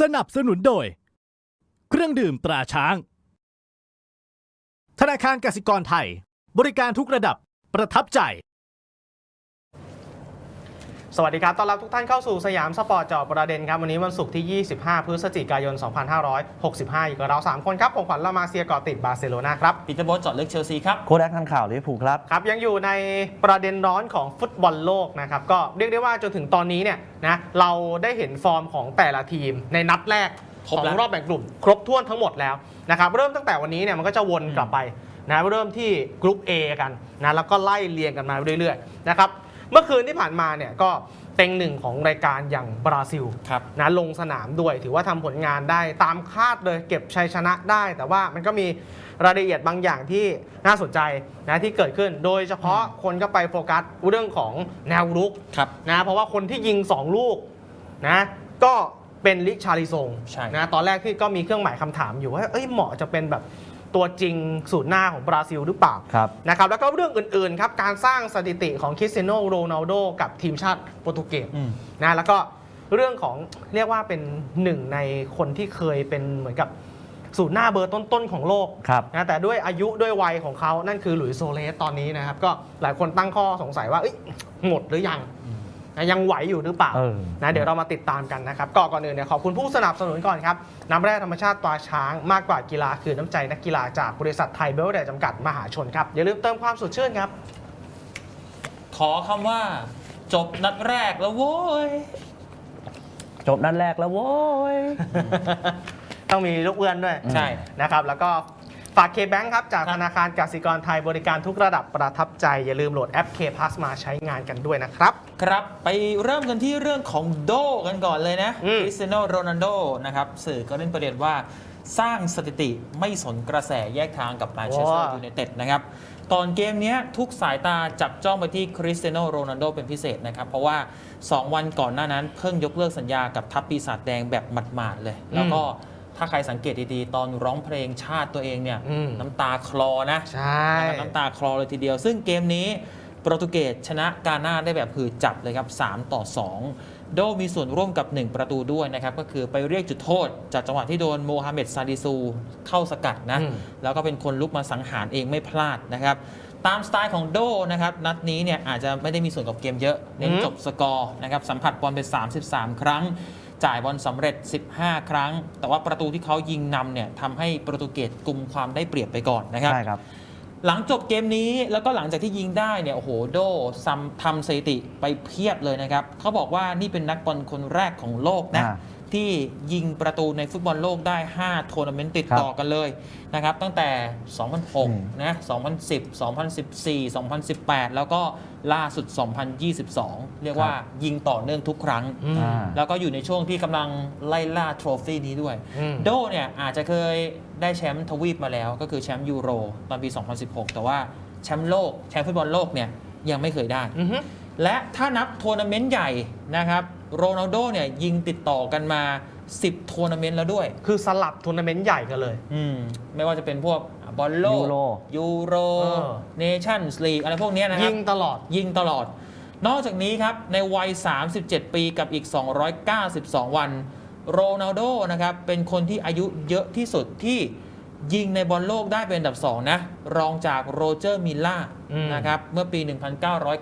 สนับสนุนโดย เครื่องดื่มตราช้าง ธนาคารกสิกรไทย บริการทุกระดับประทับใจ สวัสดีครับ ต้อนรับทุกท่านเข้าสู่สยามสปอร์ตเจอประเด็นครับ วันนี้วันศุกร์ที่ 25 พฤศจิกายน 2565 อยู่กับเรา 3 คนครับ ผมขวัญละมาเซียก่อติดบาร์เซโลนาครับปีเตอร์โบสเจอดลึกเชลซีครับ โค้ดแอคทันข่าวลิเวอร์พูลครับ ครับ ยังอยู่ในประเด็นร้อนของฟุตบอลโลกนะครับ ก็เรียกได้ว่าจนถึงตอนนี้เนี่ยนะเราได้เห็นฟอร์มของแต่ละทีมในนัดแรกครบของแล้วรอบแบ่งกลุ่ม ครบถ้วนทั้งหมดแล้วนะครับเริ่มตั้งแต่วันนี้เนี่ยมันก็จะวนกลับไปนะเริ่มที่กรุ๊ป A กันนะแล้วก็ไล่เรียงกันมาเรื่อยๆนะครับ เมื่อคืนที่ผ่านมาเนี่ยก็เต็งหนึ่งของรายการอย่างบราซิลครับนะลงสนามด้วยถือว่าทำผลงานได้ตามคาดเลยเก็บชัยชนะได้ แต่ว่ามันก็มีรายละเอียดบางอย่างที่น่าสนใจนะที่เกิดขึ้น โดยเฉพาะคนก็ไปโฟกัสเรื่องของแนวรุกครับนะเพราะว่าคนที่ยิง 2 ลูกนะก็เป็นลิชาริซงใช่นะตอนแรกที่ก็มีเครื่องหมายคำถามอยู่ว่าเอ้ยเหมาะจะเป็นแบบ ตัวจริงสูตรหน้าของบราซิลหรือเปล่าครับนะครับแล้วก็เรื่องอื่นๆครับการสร้างสถิติของคริสเตียโนโรนัลโดกับทีมชาติโปรตุเกสอืมนะแล้วก็เรื่องของเรียกว่าเป็นหนึ่งในคนที่เคยเป็นเหมือนกับสูตรหน้าเบอร์ต้นๆของโลกครับนะแต่ด้วยอายุด้วยวัยของเขานั่นคือหลุยส์โซเลสตอนนี้นะครับ ก็หลายคนตั้งข้อสงสัยว่าเอ้ยหมดหรือยัง นะยังไหวอยู่หรือเปล่าเออ นะเดี๋ยวเรามาติดตามกันนะครับก่อนก่อนอื่นเนี่ยขอบคุณผู้สนับสนุนก่อนครับน้ำแร่ธรรมชาติตราช้างมากกว่ากีฬาคือน้ำใจนักกีฬาจากบริษัทไทยเบลเดจำกัดมหาชนครับอย่าลืมเติมความสดชื่นครับ ขอคำว่า จบนัดแรกแล้วโว้ย จบนัดแรกแล้วโว้ย ต้องมีลูกเอื้อนด้วย ใช่ นะครับแล้วก็ ฝากเคแบงค์ครับ จากครับธนาคารกสิกรไทยบริการทุกระดับประทับใจ อย่าลืมโหลดแอป K Plus มาใช้งานกันด้วยนะครับ ครับไปเริ่มกันที่เรื่องของโดกันก่อนเลยนะอืมคริสเตียโนโรนัลโดนะครับสื่อก็เล่นประเด็นว่าสร้างสถิติไม่สนกระแสแยกทางกับแมนเชสเตอร์ยูไนเต็ดนะครับก่อนเกมเนี้ยทุกสายตาจับจ้องไปที่คริสเตียโนโรนัลโดเป็นพิเศษนะครับ เพราะว่า 2 วันก่อนหน้านั้นเพิ่งยกเลิกสัญญากับทัพปีศาจแดงแบบหมาดๆเลย แล้วก็ ถ้าใครสังเกตดีๆ ตอนร้องเพลงชาติตัวเองเนี่ยอืม น้ำตาคลอนะใช่ นะครับน้ำตาคลอเลยทีเดียว ซึ่งเกมนี้โปรตุเกสชนะกาน่าได้แบบหืดจับเลยครับ 3 ต่อ 2 โดมีส่วนร่วมกับ 1 ประตูด้วยนะครับ ก็คือไปเรียกจุดโทษ จากจังหวะที่โดนโมฮัมเหม็ดซาดิซูเข้าสกัดนะ อืม แล้วก็เป็นคนลุกมาสังหารเองไม่พลาดนะครับ ตามสไตล์ของโดนะครับ นัดนี้เนี่ยอาจจะไม่ได้มีส่วนกับเกมเยอะ เน้นจบสกอร์นะครับสัมผัสบอลไป 33 ครั้ง จ่ายบอลสำเร็จ 15 ครั้ง แต่ว่าประตูที่เขายิงนำเนี่ยทำให้โปรตุเกสกลุ่มความได้เปรียบไปก่อนนะครับใช่ครับ หลังจบเกมนี้แล้วก็หลังจากที่ยิงได้เนี่ยโอ้โหโดซัมทำสถิติไปเพียบเลยนะครับเขาบอกว่านี่เป็นนักบอลคนแรกของโลกนะอ่า ที่ยิงประตูในฟุตบอลโลกได้ 5 ทัวร์นาเมนต์ติดต่อกันเลยนะครับตั้งแต่อืม2006 นะ 2010 2014 2018 แล้วก็ล่าสุด 2022 เรียกว่ายิงต่อเนื่องทุกครั้งอืมอ่าแล้วก็อยู่ในช่วงที่กำลังไล่ล่าโทรฟี่นี้ด้วยอืมโดเนี่ยอาจจะเคยได้แชมป์ทวีปมาแล้ว ก็คือแชมป์ยูโรตอนปี 2016 แต่ว่าแชมป์โลกแชมป์ฟุตบอลโลกเนี่ยยังไม่เคยได้อือฮึและถ้านับทัวร์นาเมนต์ใหญ่นะครับ โรนัลโดเนี่ยยิงติดต่อกันมา 10ทัวร์นาเมนต์แล้วด้วย คือสลับทัวร์นาเมนต์ใหญ่กันเลย อืมไม่ว่าจะเป็นพวกบอลโลกยูโรยูโรเออเนชั่นส์ลีกอะไรพวกเนี้ยนะครัยิบงตลอดยิงตลอด นอกจากนี้ครับ ในวัย 37 ปีกับอีก 292 วัน โรนัลโดนะครับ เป็นคนที่อายุเยอะที่สุดที่ ยิงในบอลโลกได้เป็นอันดับ 2 นะ รองจากโรเจอร์มิลล่าอืม นะครับ เมื่อปี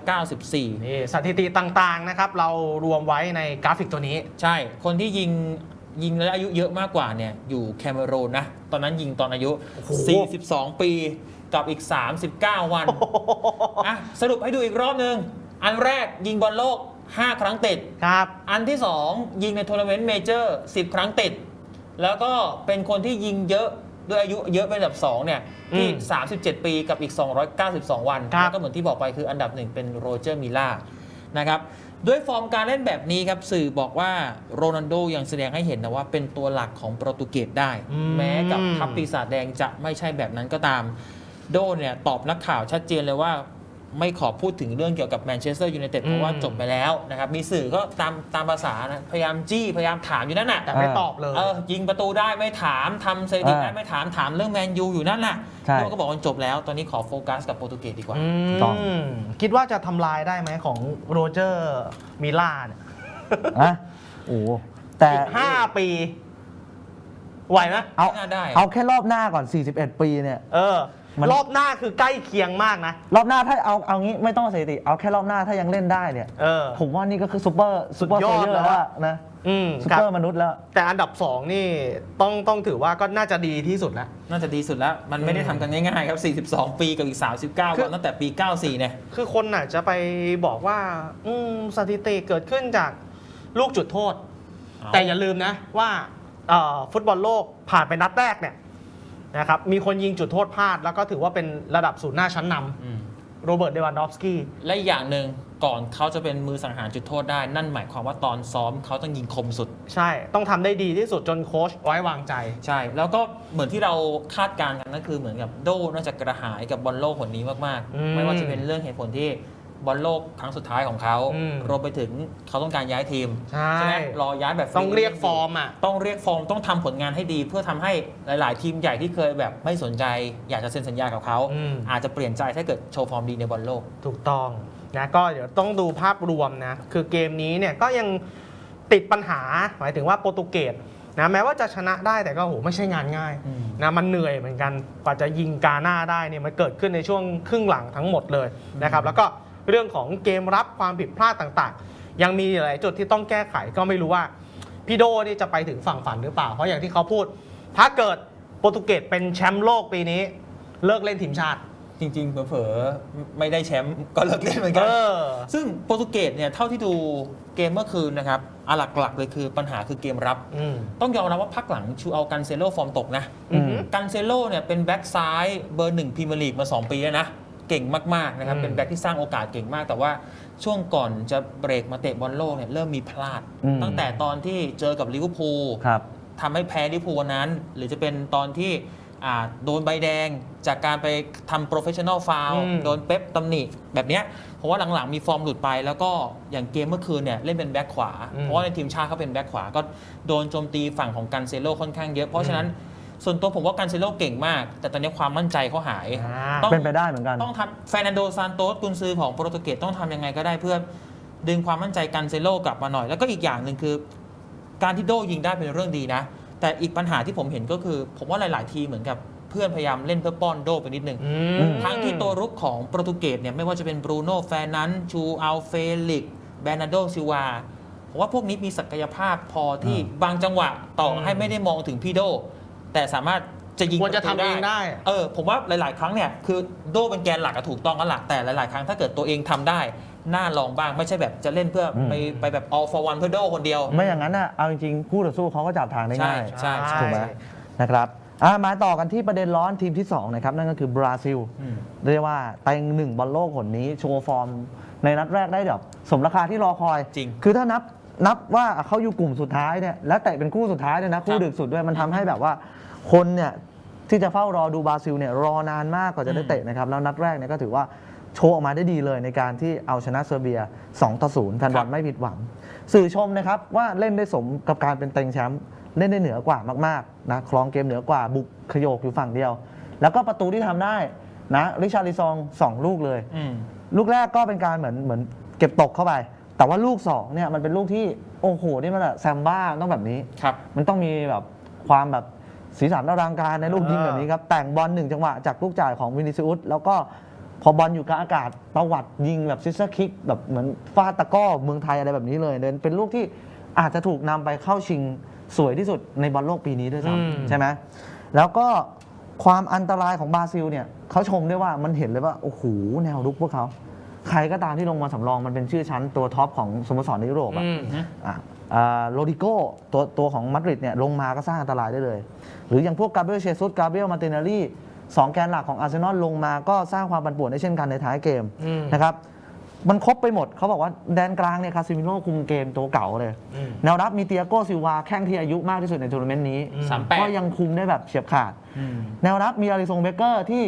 1994 นี่สถิติต่างๆนะครับ เรารวมไว้ในกราฟิกตัวนี้ ใช่ คนที่ยิงยิงแล้วอายุเยอะมากกว่าเนี่ยอยู่แคเมรูนนะ ตอนนั้นยิงตอนอายุ โอ้โห 42 ปีกับอีก 39 วัน อะ สรุปให้ดูอีกรอบนึงอันแรกยิงบอลโลก 5 ครั้งติด ครับ อันที่ 2 ยิงในทัวร์นาเมนต์เมเจอร์ 10 ครั้งติด แล้วก็เป็นคนที่ยิงเยอะ ด้วยอายุเยอะเป็นอันดับ 2 เนี่ย ที่ อืม37 ปีกับอีก 292 วันครับ แล้วก็เหมือนที่บอกไปคืออันดับหนึ่งเป็นโรเจอร์มิลล่านะครับด้วยฟอร์มการเล่นแบบนี้ครับ สื่อบอกว่าโรนัลโดยังแสดงให้เห็นนะว่าเป็นตัวหลักของโปรตุเกสได้ อืม แม้กับทัพปีศาจแดงจะไม่ใช่แบบนั้นก็ตาม โดเนี่ยตอบนักข่าวชัดเจนเลยว่า ไม่ขอพูดถึงเรื่องเกี่ยวกับแมนเชสเตอร์ยูไนเต็ดเพราะว่าอืมจบไปแล้วนะครับ มีสื่อก็ตามตามภาษานะพยายามจี้ พยายามถามอยู่นั่นน่ะแต่ไม่ตอบเลยเออยิงประตูได้ไม่ถามทำสถิติได้อ่าไม่ถามถามเรื่องแมนยูอยู่นั่นน่ะใช่โดก็บอกว่าจบแล้ว ตอนนี้ขอโฟกัสกับโปรตุเกสดีกว่าอืต้องมคิดว่าจะทำลายได้ไหมของโรเจอร์มิลล่าเนี่ยอะโอ้แต่อีกห้าปีไหวไหมเอาน่าได้เอาแค่รอบหน้าก่อน 41 ปีเนี่ย เออ มัน รอบหน้าคือใกล้เคียงมากนะ รอบหน้าถ้าเอาเอางี้ไม่ต้องสถิติ เอาแค่รอบหน้าถ้ายังเล่นได้เนี่ย เออ ผมว่านี่ก็คือซูเปอร์ซูเปอร์สุดยโซอดเยอร์แล้วแล้วอะ อะนะอืมซูครัเปบ อร์มนุษย์แล้ว แต่อันดับสองนี่ต้องต้องถือว่าก็น่าจะดีที่สุดแล้ว น่าจะดีสุดแล้ว มันไม่ได้ทำกันง่ายๆครับ 42 ปีกับอีก 39 คือ วันตั้งแต่ปี 94 เนี่ย คือคนน่ะจะไปบอกว่า อืมสถิติเกิดขึ้นจากลูกจุดโทษเอาแต่อย่าลืมนะว่าเอ่อฟุตบอลโลกผ่านไปนัดแรกเนี่ย นะครับมีคนยิงจุดโทษพลาด แล้วก็ถือว่าเป็นระดับศูนย์หน้าชั้นนอืมำโรเบิร์ตเดวันดอฟสกี้และอีกอย่างหนึ่งก่อนเขาจะเป็นมือสังหารจุดโทษได้ นั่นหมายความว่าตอนซ้อมเขาต้องยิงคมสุด ใช่ต้องทำได้ดีที่สุดจนโค้ชไว้วางใจ ใช่ แล้วก็เหมือนที่เราคาดการณ์กันก็คือเหมือนกับโดน่าจะกระหายกับบอลโลกคนนี้มากอืม ๆ ไม่ว่าจะเป็นเรื่องเหตุผลที่ บอลโลกครั้งสุดท้ายของเขาอืม รวมไปถึงเขาต้องการย้ายทีมใช่ไหมรอย้ายแบบต้องเรียกฟอร์มอะ ต้องเรียกฟอร์มต้องทำผลงานให้ดี เพื่อทำให้หลาย ๆ ทีมใหญ่ที่เคยแบบไม่สนใจ อยากจะเซ็นสัญญากับเขา อืม อาจจะเปลี่ยนใจถ้าเกิดโชว์ฟอร์มดีในบอลโลก ถูกต้องนะก็เดี๋ยวต้องดูภาพรวมนะ คือเกมนี้เนี่ยก็ยังติดปัญหาหมายถึงว่าโปรตุเกสนะแม้ว่าจะชนะได้แต่ก็โหไม่ใช่งานง่ายอืม นะมันเหนื่อยเหมือนกันกว่าจะยิงกาหน้าได้เนี่ยมันเกิดขึ้นในช่วงครึ่งหลังทั้งหมดเลยนะครับ แล้วก็ เรื่องของเกมรับความผิดพลาดต่างๆ ยังมีหลายจุดที่ต้องแก้ไขก็ไม่รู้ว่าพี่โดนี่จะไปถึงฝั่งฝันหรือเปล่า เพราะอย่างที่เขาพูด ถ้าเกิดโปรตุเกสเป็นแชมป์โลกปีนี้ เลิกเล่นทีมชาติ จริงๆ เผลอๆ ไม่ได้แชมป์ก็เลิกเล่นเหมือนเอกันอซึ่งโปรตุเกสเนี่ยเท่าที่ดูเกมเมื่อคืนนะครับอะหลักๆเลยคือปัญหาคือเกมรับอืมต้องยอมรับว่าพักหลังชูเอากันเซโลฟอร์มตกนะอือหือกันเซโลเนี่ยเป็นแบ็กซ้ายเบอร์หนึ่งพรีเมียร์ลีกมา 2 ปีแล้วนะ เก่งมากๆนะครับอืมเป็นแบ็กที่สร้างโอกาสเก่งมาก แต่ว่าช่วงก่อนจะเบรกมาเตะบอลโลกเนี่ยเริ่มมีพลาด อืม ตั้งแต่ตอนที่เจอกับลิเวอร์พูล ครับ ทำให้แพ้ลิเวอร์พูลวันนั้น หรือจะเป็นตอนที่อ่าโดนใบแดงจากการไปทำโปรเฟชชั่นอลฟาวอืม โดนเป๊ปตำหนิแบบเนี้ยเพราะว่าหลังๆมีฟอร์มหลุดไป แล้วก็อย่างเกมเมื่อคืนเนี่ยเล่นเป็นแบ็คขวา เพราะว่าในทีมชาติเขาเป็นแบ็คขวาก็โดนโจมตีฝั่งของกันเซโลค่อนข้างเยอะ เพราะฉะนั้น ส่วนตัวผมว่ากันเซโลเก่งมาก แต่ตอนนี้ความมั่นใจเขาหายอ่าต้องเป็นไปได้เหมือนกัน ต้องทำแฟร์นันโดซานโตสกุนซือของโปรตุเกสต้องทำยังไงก็ได้เพื่อดึงความมั่นใจกันเซโลกลับมาหน่อย แล้วก็อีกอย่างหนึ่งคือ การที่โดยิงได้เป็นเรื่องดีนะ แต่อีกปัญหาที่ผมเห็นก็คือ ผมว่าหลาย ๆ ทีมเหมือนกับเพื่อนพยายามเล่นเพื่อป้อนโดไปนิดนึงอือืมมทั้งที่ตัวรุกของโปรตุเกสเนี่ยไม่ว่าจะเป็นบรูโน่แฟร์นันชูอัลเฟลิกแบรนาโดซิวาผมว่าพวกนี้มีศักยภาพพอที่บางจังหวะต่อให้ไม่ได้มองถึงพี่โด แต่สามารถจะยิงควรจะปตูทำเองได้ เออผมว่าหลาย ๆ ครั้งเนี่ยคือโดเป็นแกนหลักอะถูกต้องกันหลักแต่หลาย ๆ ครั้งถ้าเกิดตัวเองทำได้ น่าลองบ้างไม่ใช่แบบจะเล่นเพื่ออม ไปไปแบบ all for one เพื่อโดคนเดียว ไม่อย่างนั้นอะเอาจริงๆคู่ต่อสู้เขาก็จับทางได้ง่ายใช่ใช่ ถูกไหมนะครับอะมาต่อกันที่ประเด็นร้อนทีมที่2นะครับนั่นก็คือบราซิล อืม เรียกว่าเต็งหนึ่งบอลโลกคนนี้โชว์ฟอร์ม ในนัดแรกได้แบบสมราคาที่รอคอยจริงคือถ้านับนับว่าเขาอยู่กลุ่มสุดท้ายเนี่ยและเตะเป็นคู่สุดท้ายเนี่ยนะ คู่ดึกสุดด้วยมันทำให้แบบว่า คนเนี่ยที่จะเฝ้ารอดูบราซิลเนี่ยรอนานมากกว่าจะได้เตะนะครับ แล้วนัดแรกเนี่ยก็ถือว่าโชว์ออกมาได้ดีเลยในการที่เอาชนะเซอร์เบีย 2 ต่อ 0 แฟนบอลไม่ผิดหวัง สื่อชมนะครับว่าเล่นได้สมกับการเป็นเต็งแชมป์เล่นได้เหนือกว่ามากๆนะคลองเกมเหนือกว่าบุกขยโยกอยู่ฝั่งเดียว แล้วก็ประตูที่ทำได้นะริชาริซองสองลูกเลยอืมลูกแรกก็เป็นการเหมือนเหมือนเก็บตกเข้าไป แต่ว่าลูกสองเนี่ยมันเป็นลูกที่โอ้โหนี่มันอะแซมบ้ามันต้องแบบนี้ครับมันต้องมีแบบความแบบ สีสันอลังการในลูกยิงแบบนี้ครับ แต่งบอลหนึ่งจังหวะจากลูกจ่ายของวินิซิอุสแล้วก็พอบอลอยู่กลางอากาศประวัติยิงแบบซิสเตอร์คิกแบบเหมือนฟาดตะกร้อเมืองไทยอะไรแบบนี้เลยเดินเป็นลูกที่อาจจะถูกนำไปเข้าชิงสวยที่สุดในบอลโลกปีนี้ด้วยอืมซ้ำใช่ไหมแล้วก็ความอันตรายของบราซิลเนี่ยเขาชมด้วยว่ามันเห็นเลยว่า โอ้โห แนวรุกพวกเขา ใครก็ตามที่ลงมาสำรองมันเป็นชื่อชั้นตัวท็อปของสโมสรในยุโรปอะอืมอะอ่า โรดิโก้ตัวตัวของมาดริดเนี่ยลงมาก็สร้างอันตรายได้เลย หรืออย่างพวกกาเบรียลเชซุสกาเบรียลมาตินารีสองแกนหลักของอาร์เซนอลลงมาก็สร้างความปั่นป่วนได้เช่นกันในท้ายเกมอืมนะครับมันครบไปหมดเขาบอกว่าแดนกลางเนี่ยคาซิมิโร่คุมเกมตัวเก่าเลยอืมแนวรับมีเตียโกซิลวาแข้งที่อายุมากที่สุดในทัวร์นาเมนต์นี้อืมสามแปดก็ยังคุมได้แบบเฉียบขาดอืมแนวรับมีอาริซงเบเกอร์ที่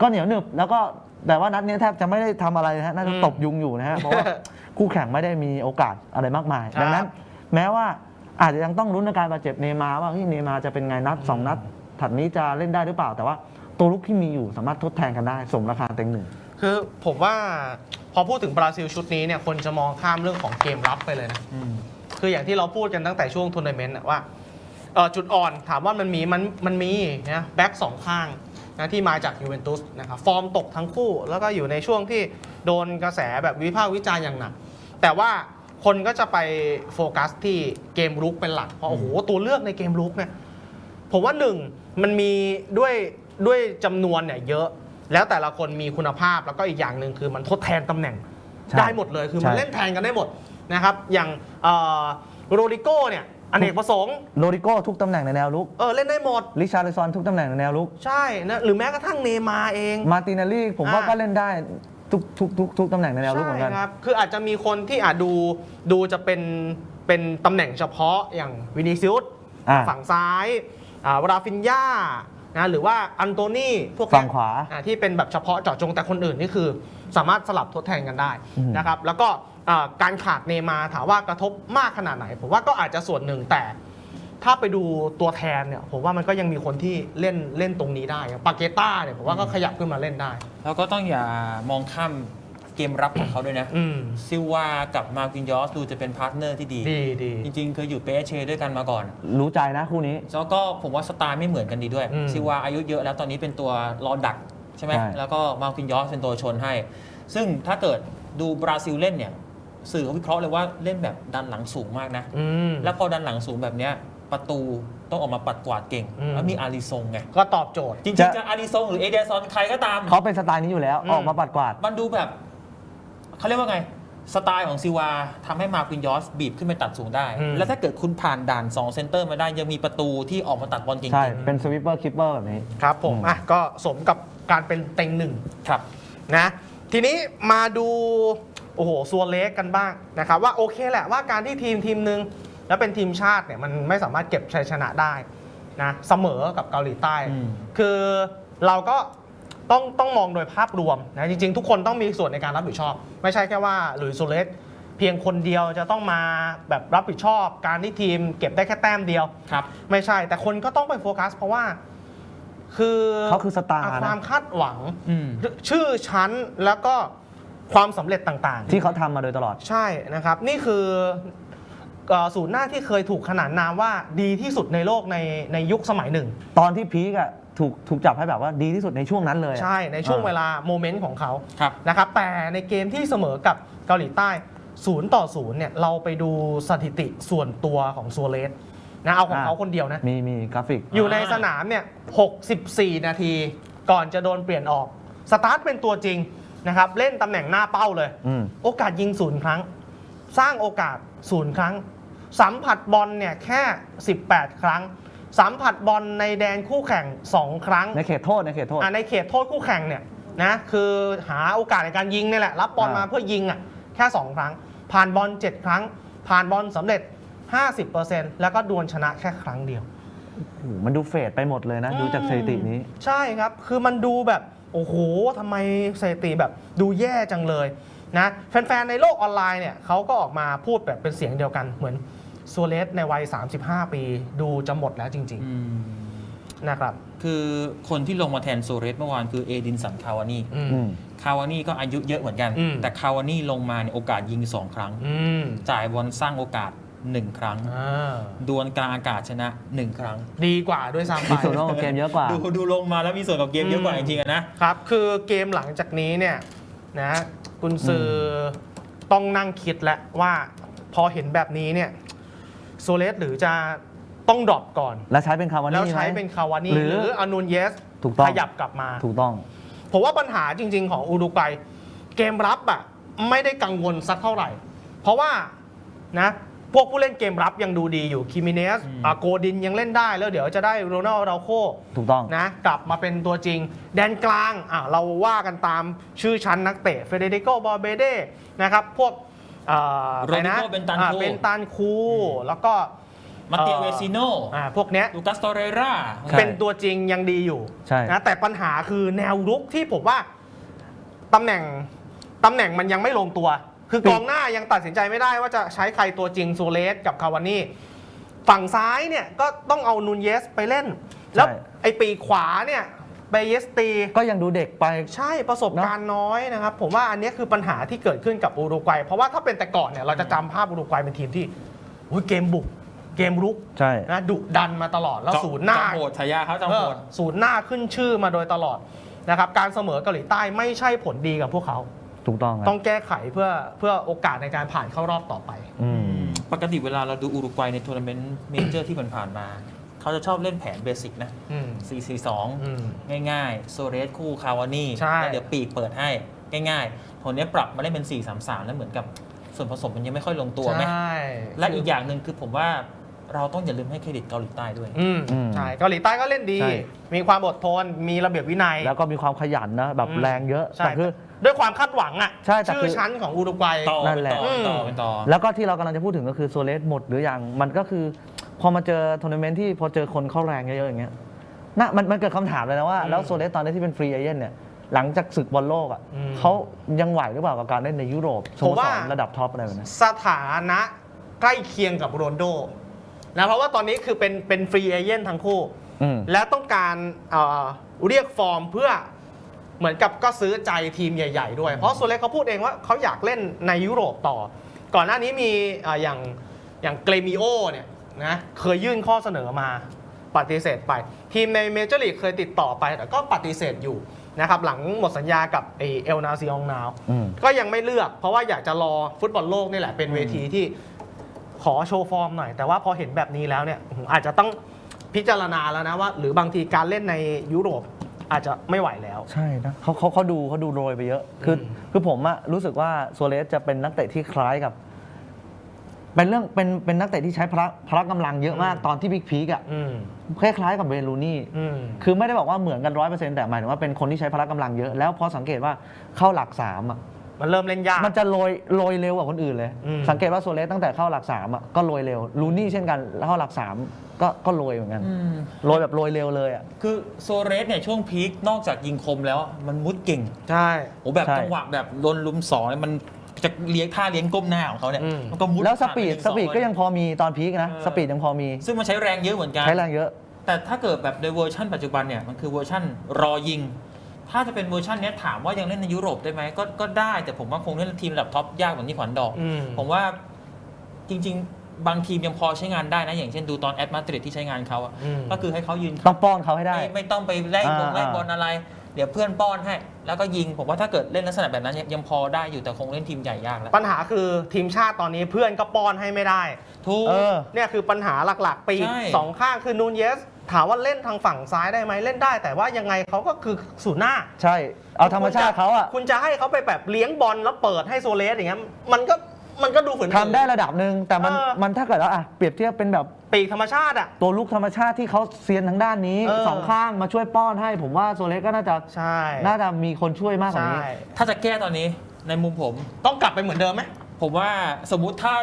ก็เหนียวหนึบ แล้วก็แต่ว่านัดนี้แทบจะไม่ได้ทำอะไรนะฮะน่าจะอืมตบยุงอยู่นะฮะเพราะว่าคู่แข่งไม่ได้มีโอกาสอะไรมากมายครับดังนั้น แม้ว่าอาจจะยังต้องลุ้นอาการบาดเจ็บเนย์มาร์ว่าเฮ้ยเนย์มาร์จะเป็นไงนัดสองนัดถัดนี้จะเล่นได้หรือเปล่า แต่ว่าตัวลุกที่มีอยู่สามารถทดแทนกันได้สมราคาเต็งหนึ่ง คือผมว่าพอพูดถึงบราซิลชุดนี้เนี่ยคนจะมองข้ามเรื่องของเกมรับไปเลยนะอืมคคืออย่างที่เราพูดกันตั้งแต่ช่วงทัวร์นาเมนต์อะว่าเอ่อจุดอ่อนถามว่ามันมีมันมันมีนะแบ็กสองข้างนะที่มาจากยูเวนตุสนะครับฟอร์มตกทั้งคู่ แล้วก็อยู่ในช่วงที่โดนกระแสแบบวิพากษ์วิจารณ์อย่างหนัก แต่ว่า คนก็จะไปโฟกัสที่เกมรุกเป็นหลัก เพราะโอ้โหตัวเลือกในเกมรุกเนี่ยผมว่าหนึ่งมันมีด้วยด้วยจำนวนเนี่ยเยอะ แล้วแต่ละคนมีคุณภาพแล้วก็อีกอย่างหนึ่งคือมันทดแทนตำแหน่งใช่ได้หมดเลยคือมันใช่เล่นแทนกันได้หมดนะครับอย่างเอ่อโรดิโก้เนี่ยอเนกประสงค์โรดิโก้ทุกตำแหน่งในแนวลุก เออ เล่นได้หมด ลิชาร์ลซอนทุกตำแหน่งในแนวลุก ใช่นะ หรือแม้กระทั่งเนย์มาร์เอง มาร์ตินาลีผมว่าอ่าก็เล่นได้ ทุกทุกทุกทุกตำแหน่งในแนวลุกเหมือนกัน ใช่ครับ คืออาจจะมีคนที่อาจดูดูจะเป็นเป็นตำแหน่งเฉพาะอย่างวินิซิอุสอ่าฝั่งซ้ายอ่าวราฟินยานะหรือว่าอันโตนี่พวกเนี้ยฝั่งขวาอ่ที่เป็นแบบเฉพาะเจาะจงแต่คนอื่นนี่คือ สามารถสลับทดแทนกันได้อืม นะครับ แล้วก็อ่าการขาดเนย์มาร์ถามว่ากระทบมากขนาดไหน ผมว่าก็อาจจะส่วนหนึ่งแต่ ถ้าไปดูตัวแทนเนี่ยผมว่ามันก็ยังมีคนที่เล่นเล่นตรงนี้ได้อย่างปาเกต้าเนี่ยผมว่าก็ขยับขึ้นมาเล่นได้ แล้วก็ต้องอย่ามองข้ามเกมรับของเขาด้วยนะอืม ซิลวากับมาร์กินยอสดูจะเป็นพาร์ทเนอร์ที่ดี ดีดี จริงๆ เคยอยู่เปเชด้วยกันมาก่อน รู้ใจนะคู่นี้ แล้วก็ผมว่าสไตล์ไม่เหมือนกันดีด้วย อืม ซิลวาอายุเยอะแล้วตอนนี้เป็นตัวรอดักใช่ไหมใช่ แล้วก็มาร์กินยอสเป็นตัวชนให้ ซึ่งถ้าเกิดดูบราซิลเล่นเนี่ย สื่อเขาวิเคราะห์เลยว่าเล่นแบบดันหลังสูงมากนะ อืม แล้วพอดันหลังสูงแบบเนี้ย ประตูต้องออกมาปัดกวาดเก่ง อืม แล้วมีอาริซงไง ก็ตอบโจทย์ จริงจะๆจะอาริซงหรือเอเดซอนใครก็ตาม เขาเป็นสไตล์นี้อยู่แล้ว อืม ออกมาปัดกวาด มันดูแบบเขาเรียกว่าไง สไตล์ของซิวาทำให้มาร์กินยอสบีบขึ้นไปตัดสูงได้ อืม แล้วถ้าเกิดคุณผ่านด่าน 2 เซนเตอร์มาได้ยังมีประตูที่ออกมาตัดบอลเก่งใช่ๆเป็นสวิปเปอร์คิปเปอร์แบบนี้ ครับผมอืม อะก็สมกับการเป็นเต็งหนึ่งครับ นะทีนี้มาดู โอ้โหซัวเล็กกันบ้างนะครับว่าโอเคแหละว่าการที่ทีมทีมหนึ่ง แล้วเป็นทีมชาติเนี่ยมันไม่สามารถเก็บชัยชนะได้นะเสมอกับเกาหลีใต้อืมคือเราก็ต้องต้องมองโดยภาพรวมนะจริงๆ ทุกคนต้องมีส่วนในการรับผิดชอบ ไม่ใช่แค่ว่าหลุยส์โซเลสเพียงคนเดียวจะต้องมาแบบรับผิดชอบ การที่ทีมเก็บได้แค่แต้มเดียวครับไม่ใช่แต่คนก็ต้องไปโฟกัส เพราะว่า คือเขาคือสตาร์นะความคาดหวังอืมชื่อชั้นแล้วก็ความสำเร็จต่างที่เขาทำมาโดยตลอดๆใช่นะครับ นี่คือเอ่อ ศูนย์หน้าที่เคยถูกขนานนามว่าดีที่สุดในโลกในในยุคสมัยหนึ่ง ตอนที่พีกอะถูกถูกจับให้แบบว่าดีที่สุดในช่วงนั้นเลยอะใช่ในช่วงอ่าเวลาโมเมนต์ของเขาครับ นะครับแต่ในเกมที่เสมอกับเกาหลีใต้ศูนย์ต่อศูนย์เนี่ยเราไปดูสถิติส่วนตัวของซัวเรสนะเอาของเขาคนเดียวนะ มีมีกราฟิก อยู่ในสนามเนี่ย 64 นาทีก่อนจะโดนเปลี่ยนออก สตาร์ทเป็นตัวจริงนะครับ เล่นตำแหน่งหน้าเป้าเลย อืม โอกาสยิงศูนย์ครั้ง สร้างโอกาสศูนย์ครั้ง สัมผัสบอลเนี่ยแค่ 18 ครั้ง สัมผัสบอลในแดนคู่แข่ง 2 ครั้งในเขตโทษในเขตโทษอะในเขตโทษคู่แข่งเนี่ยนะคือหาโอกาสในการยิงนี่แหละ รับบอลมาอ่าเพื่อยิงอะแค่ 2 ครั้ง ผ่านบอล 7 ครั้ง ผ่านบอลสำเร็จ 50%แล้วก็ดวลชนะแค่ครั้งเดียวโอ้โหมันดูเฟดไปหมดเลยนะ ดูจากสถิตินี้ ใช่ครับ คือมันดูแบบ โอ้โหทำไมสถิติแบบดูแย่จังเลยนะแฟนๆ ในโลกออนไลน์เนี่ยเขาก็ออกมาพูดแบบเป็นเสียงเดียวกันเหมือน ซัวเรสในวัย 35 ปี ดูจะหมดแล้วจริงอืมๆนะครับ คือคนที่ลงมาแทนโซเรสเมื่อวานคือเอดินสันคาวานีอืมอืมคาวานี่ก็อายุเยอะเหมือนกันอืมแต่คาวานี่ลงมาเนี่ยโอกาสยิง 2 ครั้งอืมจ่ายบอลสร้างโอกาส1ครั้งอ่าดวลกลางอากาศชนะ1ครั้ง ดีกว่าด้วยซ้ำไปมีส่วนร่วมกับเกมเยอะกว่า ดูดูลงมาแล้วมีส่วนกับเกมเยอะกว่าอืจมริงๆอะนะครับ คือเกมหลังจากนี้เนี่ยนะกุนซือต้องนั่งคิดแล้วว่าพอเห็นแบบนี้เนี่ย โซเลสหรือจะต้องดรอปก่อน แล้วใช้เป็นคาวานี่แล้วใช้ไหมเป็นคาวานี่หหรืรือออานูนเยสถูกต้องขยับกลับมาถูกต้องผมว่าปัญหาจริง ๆ ของอุรุกวัยเกมรับอะไม่ได้กังวลสักเท่าไหร่ เพราะว่านะพวกผู้เล่นเกมรับยังดูดีอยู่คิมิเนสอืมอะโกดินยังเล่นได้แล้วเดี๋ยวจะได้โรนัลเราโคถูกต้องนะกลับมาเป็นตัวจริง แดนกลางอะเราว่ากันตามชื่อชั้นนักเตะเฟเดริโกบอเบเดนะครับพวกเอ่อ โรดิโก้ใคะเบนตันคูอะเบนตันคู แล้วก็มาเตียเอ่อเวซิโนอะพวกเนี้ย ลูกัสตอเรราใช่ เป็นตัวจริงยังดีอยู่ใช่ นะแต่ปัญหาคือแนวรุกที่ผมว่าตำแหน่งตำแหน่งมันยังไม่ลงตัว คือกองหน้ายังตัดสินใจไม่ได้ว่าจะใช้ใครตัวจริงโซเลสกับคาวานี่ฝั่งซ้ายเนี่ยก็ต้องเอานูนเยสไปเล่น แล้วไอ้ปีกขวาเนี่ย เบเยสตีก็ยังดูเด็กไป ใช่ประสบการณ์น้อยนะครับ ผมว่าอันนี้คือปัญหาที่เกิดขึ้นกับอุรุกวัย เพราะว่าถ้าเป็นแต่ก่อนเนี่ยเราจะจำภาพอุรุกวัยเป็นทีมที่อุ๊ยเกมบุกเกมรุกใช่นะดุดันมาตลอด แล้วศูนย์หน้าจอมโหดฉายาเขาจอมโหดเออศูนย์หน้าขึ้นชื่อมาโดยตลอดนะครับการเสมอเกาหลีใต้ไม่ใช่ผลดีกับพวกเขาถูกต้องครับต้องแก้ไขเพื่อเพื่อโอกาสในการผ่านเข้ารอบต่อไปอืมปกติเวลาเราดูอุรุกวัยในทัวร์นาเมนต์เมเจอร์ที่ผ่านๆมา เขาจะชอบเล่นแผนเบสิกนะ อืม 4-4-2 อืม ง่ายๆ โซเรสคู่คาวานี่ใช่ แล้วเดี๋ยวปีกเปิดให้ง่ายๆคนนี้ปรับมาเล่นเป็น 4-3-3 แล้วเหมือนกับส่วนผสมมันยังไม่ค่อยลงตัวไหมใช่และอีกอย่างหนึ่งคือผมว่าเราต้องอย่าลืมให้เครดิตเกาหลีใต้ด้วย อืมอืมใช่เกาหลีใต้ก็เล่นดี ใช่ มีความอดทนมีระเบียบวินัย แล้วก็มีความขยันนะ แบบอืม แรงเยอะใช่แต่คือ ด้วยความคาดหวังอะใช่แต่ชื่คืออ ชั้นของอุรุกวัย ต่อนั่เป็นนแหละต่อเป็นต่ออืมเป็นต่อ แล้วก็ที่เรากำลังจะพูดถึงก็คือโซเลสหมดหรือยัง มันก็คือ พอมาเจอทัวร์นาเมนต์ที่พอเจอคนเข้าแรงเยอะๆอย่างเงี้ยน่ะมันมันเกิดคำถามเลยนะว่าอืมแล้วโซเลสตอนนี้ที่เป็นฟรีเอเจนต์เนี่ยหลังจากศึกบอลโลกอะอืม เขายังไหวหรือเปล่ากับการเล่นในยุโรปสผมโมสว่ารระดับท็อปอะไรแบบนี้สถานะใกล้เคียงกับโรนลโดนะเพราะว่าตอนนี้คือเป็นเป็นฟรีเอเจนต์ทั้งคู่ อืม และต้องการเอ่อเรียกฟอร์มเพื่อเหมือนกับก็ซื้อใจทีมใหญ่ ๆ ด้วย เพราะโซเลสเขาพูดเองว่าเขาอยากเล่นในยุโรปต่อ ก่อนหน้านี้มีเอ่ออย่างอย่างเกรมิโอเนี่ย นะเคยยื่นข้อเสนอมาปฏิเสธไป ทีมในเมเจอร์ลีกเคยติดต่อไปแต่ก็ปฏิเสธอยู่นะครับหลังหมดสัญญากับเอเอลนาซิองนาวอืมก็ยังไม่เลือก เพราะว่าอยากจะรอฟุตบอลโลกนี่แหละเป็นเวทีที่ขอโชว์ฟอร์มหน่อย แต่ว่าพอเห็นแบบนี้แล้วเนี่ยอื้อหืออาจจะต้องพิจารณาแล้วนะว่า หรือบางทีการเล่นในยุโรปอาจจะไม่ไหวแล้ว ใช่นะเขาเขาเขาดูเขาดูโรยไปเยอะ คืออมคือผมอะรู้สึกว่าโซเลสจะเป็นนักเตะที่คล้ายกับ เป็นเรื่องเป็นเป็นนักเตะที่ใช้พละพละกำลังเยอะมากตอนที่บิ๊กพีกอะอืมคล้ายๆกับเวลูนี่ อืม คือไม่ได้บอกว่าเหมือนกันร้อยเปอร์เซ็นต์แต่หมายถึงว่าเป็นคนที่ใช้พละกำลังเยอะ แล้วพอสังเกตว่าเข้าหลักสามอะมันเริ่มเล่นยาก มันจะโรยโรยเร็วกว่าคนอื่นเลย อืม สังเกตว่าโซเลสตั้งแต่เข้าหลักสามอะก็โรยเร็วลูนี่เช่นกันแล้วเข้าหลักสามก็ก็โรยเหมือนกันอืมโรยแบบโรยเร็วเลยอะคือโซเรสเนี่ยช่วงพีคนอกจากยิงคมแล้ว มันมุดเก่งใช่ โอ้แบบใช่ จังหวะแบบโดนลุมสองเนี่ยมัน จะเลี้ยงท่าเลี้ยงก้มหน้าของเขาเนี่ยอืม มันก็มุดแล้วสปีดผ่านสไปปีดหนึ่ก็ยังพอมีตอนพีกนะ เออ สปีดยังพอมีซึ่งมันใช้แรงเยอะเหมือนกัน ใช้แรงเยอะ แต่ถ้าเกิดแบบในเวอร์ชันปัจจุบันเนี่ยมันคือเวอร์ชันรอยิง ถ้าจะเป็นเวอร์ชันเนี้ยถามว่ายังเล่นในยุโรปได้ไหมก็ก็ได้แต่ผมว่าคงเล่นทีมระดับท็อปยากกว่านี้ขวัญดอก อืม ผมว่าจริง ๆ บางทีมยังพอใช้งานได้นะ อย่างเช่นดูตอนแอตมาดริดที่ใช้งานเขาอะอืม ก็คือให้เขายืน ต้องป้อนเขาให้ได้ ไม่ไม่ต้องไปไล่บงอ่าไล่บอลอะไร เดี๋ยวเพื่อนป้อนให้ แล้วก็ยิงผมว่าถ้าเกิดเล่นลักษณะแบบนั้นยังยังพอได้อยู่แต่คงเล่นทีมใหญ่ยากแล้วปัญหาคือทีมชาติตอนนี้เพื่อนก็ป้อนให้ไม่ได้ถูก เออเนี่ยคือปัญหาหลักๆ ปีกใช่ สองข้างคือนูนเยส ถามว่าเล่นทางฝั่งซ้ายได้ไหมเล่นได้ แต่ว่ายังไงเขาก็คือศูนย์หน้าใช่ เอาธรรมชาติเขาอะคุณจะให้เขาไปแบบเลี้ยงบอลแล้วเปิดให้โซเลสอย่างเงี้ยมันก็ มันก็ดูฝืนๆทำได้ระดับหนึ่งแต่มันเออ มันถ้าเกิดว่าอะเปรียบเทียบเป็นแบบปีกธรรมชาติอะ ตัวลุกธรรมชาติที่เขาเซียนทางด้านนี้เออ สองข้างมาช่วยป้อนให้ ผมว่าโซเลสก็น่าจะใช่น่าจะมีคนช่วยมากกว่าใช่นี้ ถ้าจะแก้ตอนนี้ในมุมผม ต้องกลับไปเหมือนเดิมไหม ผมว่าสมมุติถ้า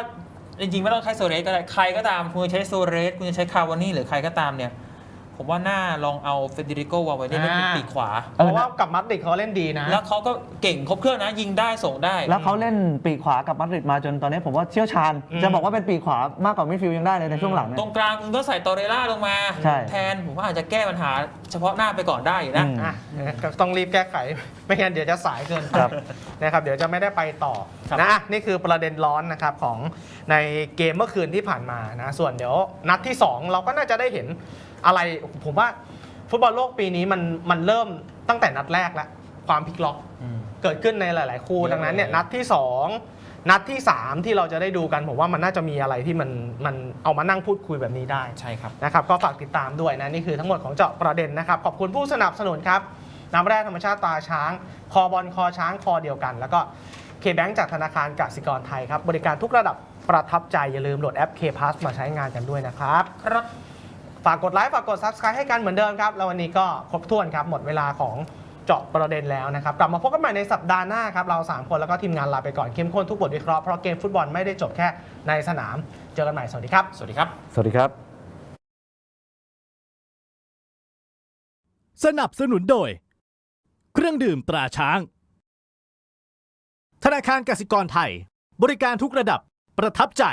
จริงๆ ไม่ต้องใช้โซเรสก็ได้ ใครก็ตาม คุณจะใช้โซเรสคุณจะใช้คาวานี่หรือใครก็ตามเนี่ย ผมว่าหน้าลองเอาเฟเดริโกวาไว้ได้เล่นเป็นอ่าปีกขวา เพราะว่ากับมัดริดเขาเล่นดีนะ แล้วเขาก็เก่งครบเครื่องนะ ยิงได้ส่งได้ แล้วเขาเล่นปีกขวากับมาดริดมาจนตอนนี้ผมว่าเชี่ยวชาญอืมจะบอกว่าเป็นปีกขวามากกว่ามิดฟิลด์ยังได้เลยในช่วงหลังเนี่ตยรงกลางคุณก็ใส่ตอเรล่าลงมา ใช่ แทนผมว่าอาจจะแก้ปัญหาเฉพาะหน้าไปก่อนได้อยู่นะอืม อะก็ต้องรีบแก้ไข ไม่งั้นเดี๋ยวจะสายเกินไปครับ นะครับเดี๋ยวจะไม่ได้ไปต่อครับ นะอะนี่คือประเด็นร้อนนะครับของในเกมเมื่อคืนที่ผ่านมานะส่วนเดี๋ยวนัดที่ 2 เราก็น่าจะได้เห็น อะไรผมว่าฟุตบอลโลกปีนี้มันมันเริ่มตั้งแต่นัดแรกแล้วความพลิกล็อกอืมเกิดขึ้นในหลาย ๆ คู่เยอะดังนั้นเนี่ยเลยนัดที่ 2 นัดที่ 3 ที่เราจะได้ดูกัน ผมว่ามันน่าจะมีอะไรที่มันมันเอามานั่งพูดคุยแบบนี้ได้ใช่ครับนะครับก็ฝากติดตามด้วยนะนี่คือทั้งหมดของเจาะประเด็นนะครับ ขอบคุณผู้สนับสนุนครับน้ำแร่ธรรมชาติตาช้าง คอบอลคอช้างคอเดียวกัน แล้วก็เคแบงจากธนาคารกสิกรไทยครับบริการทุกระดับประทับใจอย่าลืมโหลดแอป K Pass มาใช้งานกันด้วยนะครับครับ ฝากกดไลค์ฝากกด Subscribe ให้กันเหมือนเดิมครับ แล้ววันนี้ก็ครบถ้วนครับ หมดเวลาของเจาะประเด็นแล้วนะครับ กลับมาพบกันใหม่ในสัปดาห์หน้าครับ เรา 3 คนแล้วก็ทีมงานลาไปก่อนเข้มข้นทุกบทวิเคราะห์เพราะเกมฟุตบอลไม่ได้จบแค่ในสนาม เจอกันใหม่สวัสดีครับ สวัสดีครับ สวัสดีครับ สนับสนุนโดย เครื่องดื่มตราช้าง ธนาคารกสิกรไทย บริการทุกระดับประทับใจ